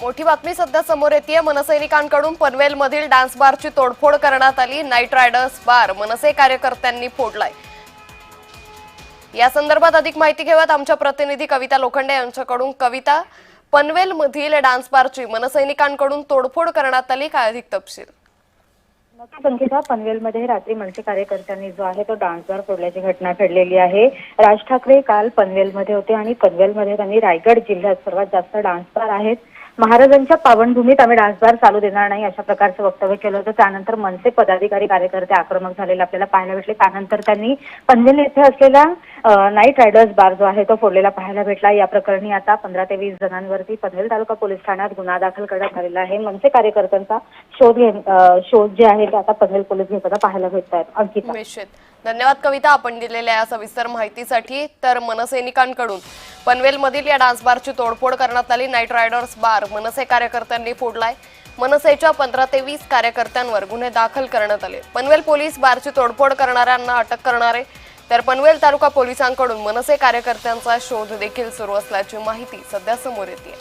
मोठी बातमी सध्या समोर येते मनसैनिकांकडून पनवेलमधील डान्स बारची तोडफोड करण्यात आली. नाईट रायडर्स बार मनसे कार्यकर्त्यांनी फोडलाय. या संदर्भात अधिक माहिती घेऊयात आमच्या प्रतिनिधी कविता लोखंडे यांच्याकडून. कविता पनवेलमधील डान्स बारची मनसैनिकांकडून तोडफोड करण्यात आली. काय अधिक तपशील? नक्कीच अंकिता पनवेलमध्ये रात्री मनसे कार्यकर्त्यांनी जो आहे तो डान्स बार फोडल्याची घटना घडलेली आहे. राज ठाकरे काल पनवेलमध्ये होते आणि पनवेलमध्ये त्यांनी रायगड जिल्ह्यात सर्वात जास्त डान्स बार आहेत. महाराजांच्या पावनभूमीत आम्ही डान्स बार चालू देणार नाही अशा प्रकारचं वक्तव्य केलं होतं. त्यानंतर मनसे पदाधिकारी कार्यकर्ते आक्रमक झालेले आपल्याला पाहायला भेटले. त्यानंतर त्यांनी पनवेल येथे असलेल्या नाईट रायडर्स बार जो आहे तो फोडलेला पाहायला भेटला. या प्रकरणी आता पंधरा ते वीस जणांवरती पनवेल तालुका पोलीस ठाण्यात गुन्हा दाखल करण्यात आलेला आहे. मनसे कार्यकर्त्यांचा शोध घे शोध जे आहे ते आता पनवेल पोलीस घेताना पाहायला भेटत आहेत. अंकिता. निश्चित. धन्यवाद कविता. आपण दिलेल्या या सविस्तर माहितीसाठी तर मनसैनिकांकडून. पनवेलमधील या डान्स बारची तोडफोड करण्यात आली. नाईट रायडर्स बार मनसे कार्यकर्त्यांनी फोडलाय. मनसेच्या पंधरा ते वीस कार्यकर्त्यांवर गुन्हे दाखल करण्यात आले. पनवेल पोलीस बारची तोडफोड करणाऱ्यांना अटक करणारे तर पनवेल तालुका पोलिसांकडून मनसे कार्यकर्त्यांचा शोध देखील सुरू असल्याची माहिती सध्या समोर येते